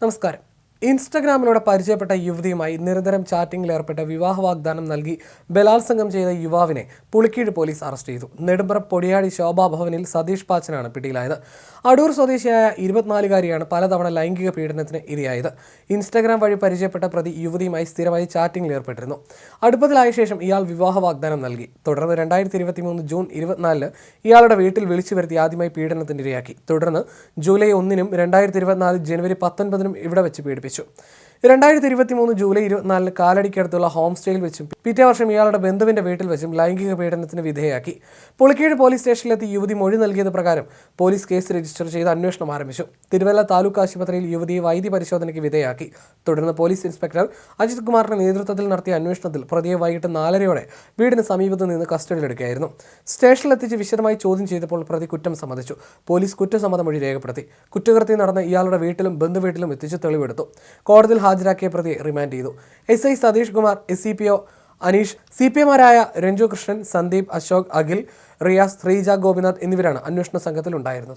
നമസ്കാരം. ഇൻസ്റ്റഗ്രാമിലൂടെ പരിചയപ്പെട്ട യുവതിയുമായി നിരന്തരം ചാറ്റിംഗിൽ ഏർപ്പെട്ട വിവാഹ വാഗ്ദാനം നൽകി ബലാത്സംഗം ചെയ്ത യുവാവിനെ പുളിക്കീട് പോലീസ് അറസ്റ്റ് ചെയ്തു. നെടുമ്പറ പൊടിയാടി ശോഭാഭവനിൽ സതീഷ് പാച്ചനാണ് പിടിയിലായത്. അടൂർ സ്വദേശിയായ ഇരുപത്തിനാലുകാരിയാണ് പലതവണ ലൈംഗിക പീഡനത്തിന് ഇരയായത്. ഇൻസ്റ്റഗ്രാം വഴി പരിചയപ്പെട്ട പ്രതി യുവതിയുമായി സ്ഥിരമായി ചാറ്റിംഗിൽ ഏർപ്പെട്ടിരുന്നു അടുപ്പത്തിലായ ശേഷം ഇയാൾ വിവാഹ വാഗ്ദാനം നൽകി. തുടർന്ന് രണ്ടായിരത്തി ഇരുപത്തി മൂന്ന് ജൂൺ ഇരുപത്തിനാലിന് ഇയാളുടെ വീട്ടിൽ വിളിച്ചു വരുത്തി ആദ്യമായി പീഡനത്തിന് ഇരയാക്കി തുടർന്ന് ജൂലൈ ഒന്നിനും രണ്ടായിരത്തി ഇരുപത്തിനാല് ജനുവരി പത്തൊൻപതിനും ഇവിടെ വെച്ച് പീഡിപ്പിച്ചു. രണ്ടായിരത്തി ഇരുപത്തി മൂന്ന് ജൂലൈ ഇരുപത്തിനാലിന് കാലടിക്കടുത്തുള്ള ഹോം സ്റ്റേയിൽ വെച്ചും പിറ്റേ വർഷം ഇയാളുടെ ബന്ധുവിന്റെ വീട്ടിൽ വെച്ചും ലൈംഗിക പീഡനത്തിന് വിധേയയാക്കി. പുളിക്കീഴ് പോലീസ് സ്റ്റേഷനിലെത്തി യുവതി മൊഴി നൽകിയത് പ്രകാരം പോലീസ് കേസ് രജിസ്റ്റർ ചെയ്ത് അന്വേഷണം ആരംഭിച്ചു. തിരുവല്ല താലൂക്ക് ആശുപത്രിയിൽ യുവതിയെ വൈദ്യ പരിശോധനയ്ക്ക് വിധേയമാക്കി തുടർന്ന് പോലീസ് ഇൻസ്പെക്ടർ അജിത് കുമാറിന്റെ നേതൃത്വത്തിൽ നടത്തിയ അന്വേഷണത്തിൽ പ്രതിയെ വൈകിട്ട് നാലരയോടെ വീടിന് സമീപത്ത് നിന്ന് കസ്റ്റഡിയിലെടുക്കുകയായിരുന്നു. സ്റ്റേഷനിലെത്തിച്ച് വിശദമായി ചോദ്യം ചെയ്തപ്പോൾ പ്രതി കുറ്റം സമ്മതിച്ചു. പോലീസ് കുറ്റസമ്മത മൊഴി രേഖപ്പെടുത്തി. കുറ്റകൃത്യം നടന്ന ഇയാളുടെ വീട്ടിലും ബന്ധുവീട്ടിലും എത്തിച്ച് തെളിവെടുത്തു. കോടതിയിൽ ഹാജരാക്കിയ പ്രതിയെ റിമാൻഡ് ചെയ്തു. S I Satheesh Kumar S C P O Aneesh C P എമാരായ Ranju Krishnan Sandeep Ashok Akhil Riyas Sreeja Gopinath എന്നിവരാണ് അന്വേഷണ സംഘത്തിൽ ഉണ്ടായിരുന്നത്